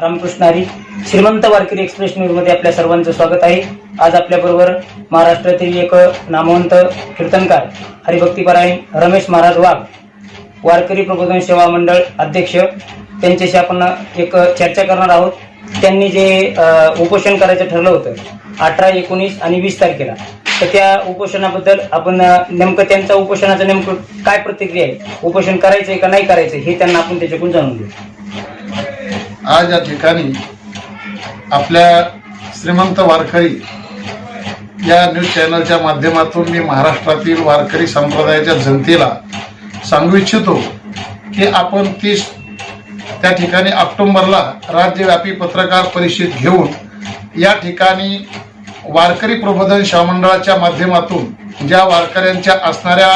रामकृष्ण हरी श्रीमंत वारकरी एक्सप्रेस न्यूजमध्ये आपल्या सर्वांचं स्वागत आहे. आज आपल्याबरोबर महाराष्ट्रातील एक नामवंत कीर्तनकार हरिभक्तीपरायण रमेश महाराज वाघ वारकरी प्रबोधन सेवा मंडळ अध्यक्ष त्यांच्याशी आपण एक चर्चा करणार आहोत. त्यांनी जे उपोषण करायचं ठरलं होतं अठरा एकोणीस आणि वीस तारखेला तर त्या उपोषणाबद्दल आपण नेमकं त्यांचा उपोषणाचं नेमकं काय प्रतिक्रिया आहे? उपोषण करायचं आहे का नाही करायचं हे त्यांना आपण त्याच्याकडून जाणून घेऊ. आज या ठिकाणी आपल्या श्रीमंत वारकरी या न्यूज चॅनलच्या माध्यमातून मी महाराष्ट्रातील वारकरी संप्रदायाच्या जनतेला सांगू इच्छितो की आपण तीस त्या ठिकाणी ऑक्टोंबरला राज्यव्यापी पत्रकार परिषद घेऊन या ठिकाणी वारकरी प्रबोधन शामंडळाच्या माध्यमातून ज्या वारकऱ्यांच्या असणाऱ्या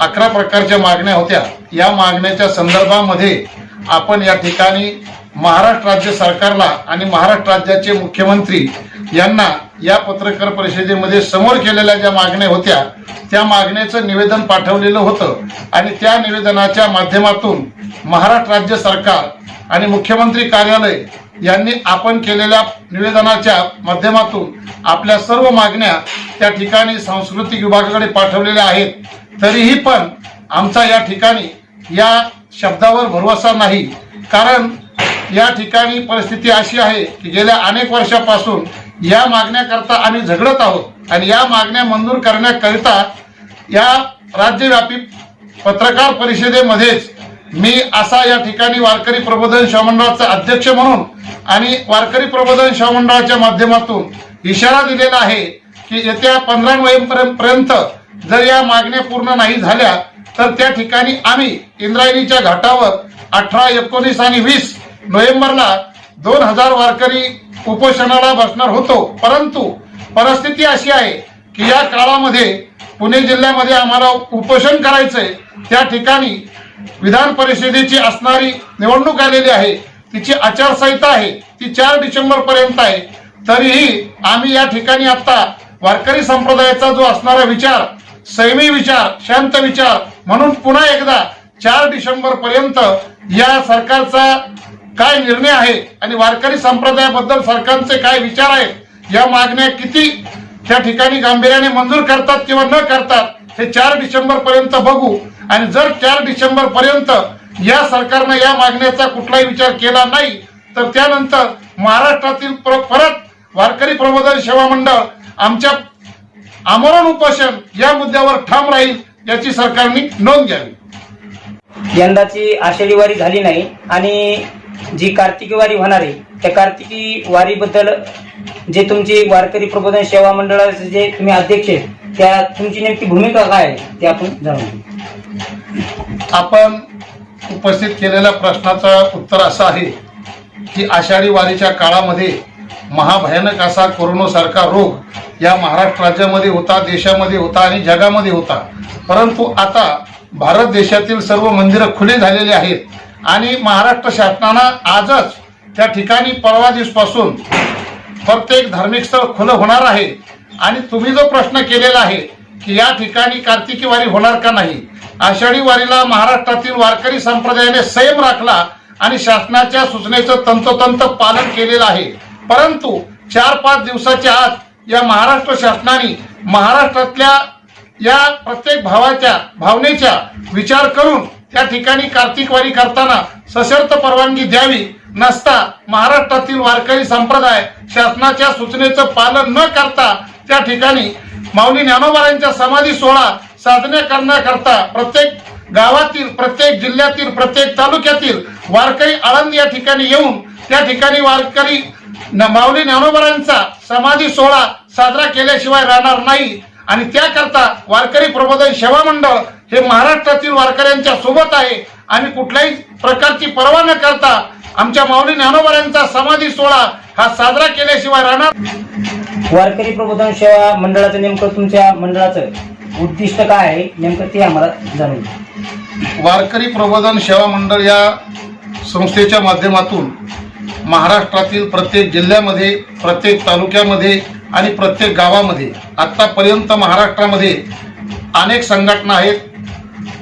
अकरा प्रकारच्या मागण्या होत्या या मागण्याच्या संदर्भामध्ये आपण या ठिकाणी महाराष्ट्र राज्य सरकारला आणि महाराष्ट्र राज्याचे मुख्यमंत्री यांना या पत्रकार परिषदेमध्ये समोर केलेल्या ज्या मागण्या होत्या त्या मागण्याचं निवेदन पाठवलेलं होतं आणि त्या निवेदनाच्या माध्यमातून महाराष्ट्र राज्य सरकार आणि मुख्यमंत्री कार्यालय यांनी आपण केलेल्या निवेदनाच्या माध्यमातून आपल्या सर्व मागण्या त्या ठिकाणी सांस्कृतिक विभागाकडे पाठवलेल्या आहेत. तरीही पण आमचा या ठिकाणी या शब्दावर भरवसा नाही. कारण या ठिकाणी परिस्थिती अशी आहे की गेल्या अनेक वर्षापासून या मागण्याकरता आम्ही झगडत आहोत. आणि या मागण्या मंजूर करण्याकरिता या राज्यव्यापी पत्रकार परिषदेमध्येच मी असा या ठिकाणी वारकरी प्रबोधन शिवमंडळाचा अध्यक्ष म्हणून आणि वारकरी प्रबोधन शिवमंडळाच्या माध्यमातून इशारा दिलेला आहे की येत्या पंधरा नोव्हेंबर पर्यंत जर या मागण्या पूर्ण नाही झाल्या तर त्या ठिकाणी आम्ही इंद्रायणीच्या घाटावर अठरा एकोणीस आणि वीस नोव्हेंबरला दोन हजार वारकरी उपोषणाला बसणार होतो. परंतु परिस्थिती अशी आहे की या काळामध्ये पुणे जिल्ह्यामध्ये आम्हाला उपोषण करायचंय. त्या ठिकाणी विधान परिषदेची असणारी निवडणूक आलेली आहे. तिची आचारसंहिता आहे. ती चार डिसेंबर पर्यंत आहे. तरीही आम्ही या ठिकाणी आता वारकरी संप्रदायाचा जो असणारा विचार सैमी विचार शांत विचार. म्हणून पुन्हा एकदा चार डिसेंबर पर्यंत या सरकारचा काय निर्णय आहे आणि वारकरी संप्रदायाबद्दल सरकारचे काय विचार आहेत या मागण्या किती त्या ठिकाणी गांभीर्याने मंजूर करतात किंवा न करतात हे चार डिसेंबर पर्यंत बघू. आणि जर चार डिसेंबर पर्यंत या सरकारनं या मागण्याचा कुठलाही विचार केला नाही तर त्यानंतर महाराष्ट्रातील परत वारकरी प्रबोधन सेवा मंडळ आमच्या आमरण उपोषण या मुद्द्यावर ठाम राहील याची सरकारने नोंद घ्यावी. यंदाची आषाढी वारी झाली नाही आणि जी कार्तिकी वारी होणार आहे त्या कार्तिकी वारीबद्दल जे तुमची वारकरी प्रबोधन सेवा मंडळाचे जे तुम्ही अध्यक्ष आहेत त्या तुमची नेमकी भूमिका काय आहे ते आपण जाणून घेऊ. आपण उपस्थित केलेल्या प्रश्नाचं उत्तर असं आहे की आषाढी वारीच्या काळामध्ये महाभयानक असा कोरोनासारखा रोग या महाराष्ट्र राज्यामध्ये होता देशामध्ये होता आणि जगामध्ये होता. परंतु आता भारत देशातील सर्व मंदिरं खुली झालेली आहेत आणि महाराष्ट्र शासनानं आजच त्या ठिकाणी परवा दिवसपासून प्रत्येक धार्मिक स्थळ खुलं होणार आहे. आणि तुम्ही जो प्रश्न केलेला आहे की या ठिकाणी कार्तिकी वारी होणार का नाही आषाढी वारीला महाराष्ट्रातील वारकरी संप्रदायाने संयम राखला आणि शासनाच्या सूचनेचं तंतोतंत पालन केलेलं आहे. परंतु चार पाच दिवसाच्या आत या महाराष्ट्र शासनाने महाराष्ट्रातल्या या प्रत्येक भावाच्या भावनेच्या विचार करून त्या ठिकाणी कार्तिकवारी करताना सशर्त परवानगी द्यावी नसता महाराष्ट्रातील वारकरी संप्रदाय शासनाच्या सूचनेचं पालन न करता त्या ठिकाणी माऊली ज्ञानोबारांच्या समाधी सोहळा साधण्या करण्याकरता प्रत्येक गावातील प्रत्येक जिल्ह्यातील प्रत्येक तालुक्यातील वारकरी आळंद या ठिकाणी येऊन त्या ठिकाणी वारकरी न- माऊली ज्ञानोबारांचा समाधी सोहळा साजरा केल्याशिवाय राहणार नाही. आणि त्याकरता वारकरी प्रबोधन सेवा मंडळ हे महाराष्ट्रातील वारकऱ्यांच्या सोबत आहे. आणि कुठल्याही प्रकारची पर्वा न करता आमच्या माऊली ज्ञानोबारांचा समाधी सोहळा हा साजरा केल्याशिवाय राहणार वारकरी प्रबोधन सेवा मंडळाचं नेमकं तुमच्या मंडळाचं उद्दिष्ट काय आहे? नेमकं ते आम्हाला जाणून. वारकरी प्रबोधन सेवा मंडळ या संस्थेच्या माध्यमातून महाराष्ट्रातील प्रत्येक जिल्ह्यामध्ये प्रत्येक तालुक्यामध्ये आणि प्रत्येक गावामध्ये आत्तापर्यंत महाराष्ट्रामध्ये अनेक संघटना आहेत.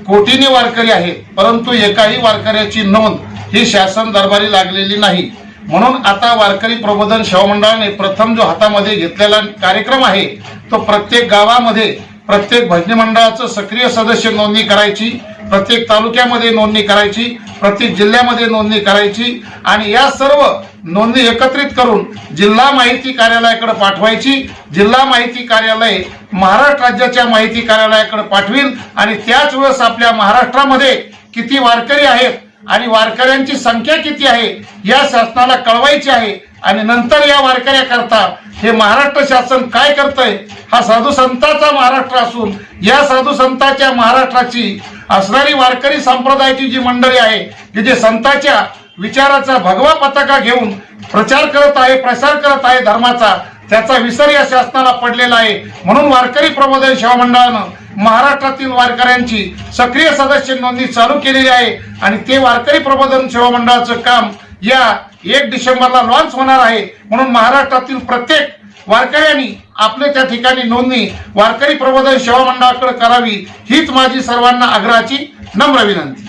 कोटीने वारकरी आहेत परंतु एकाही वारकऱ्याची नोंद ही शासन दरबारी लागलेली नाही. म्हणून आता वारकरी प्रबोधन शिवमंडळाने प्रथम जो हातामध्ये घेतलेला कार्यक्रम आहे तो प्रत्येक गावामध्ये प्रत्येक भजनी मंडळाचं सक्रिय सदस्य नोंदणी करायची प्रत्येक तालुक्यामध्ये नोंदणी करायची प्रत्येक जिल्ह्यामध्ये नोंदणी करायची आणि या सर्व नोंदणी एकत्रित करून जिल्हा माहिती कार्यालयाकडे पाठवायची. जिल्हा माहिती कार्यालय महाराष्ट्र राज्याच्या माहिती कार्यालयाकडे पाठवील आणि त्याच वेळेस आपल्या महाराष्ट्रामध्ये किती वारकरी आहेत आणि वारकऱ्यांची संख्या किती आहे या शासनाला कळवायची आहे आणि नंतर या वारकऱ्याकरता हे महाराष्ट्र शासन काय करतंय हा साधू संतांचा महाराष्ट्र असून या साधू संतांच्या महाराष्ट्राची असणारी वारकरी संप्रदायाची जी मंडळी आहे की जे संतांच्या विचाराचा भगवा पताका घेऊन प्रचार करत आहे प्रसार करत आहे धर्माचा त्याचा विसर या शासनाला पडलेला आहे. म्हणून वारकरी प्रबोधन सेवा मंडळानं महाराष्ट्रातील वारकऱ्यांची सक्रिय सदस्य नोंदणी चालू केलेली आहे आणि ते वारकरी प्रबोधन सेवा मंडळाचं काम या एक डिसेंबरला लॉन्च होणार आहे. म्हणून महाराष्ट्रातील प्रत्येक वारकऱ्यांनी आपले त्या ठिकाणी नोंदणी वारकरी प्रबोधन सेवा मंडळाकडे करावी हीच माझी सर्वांना आग्रहाची नम्र विनंती.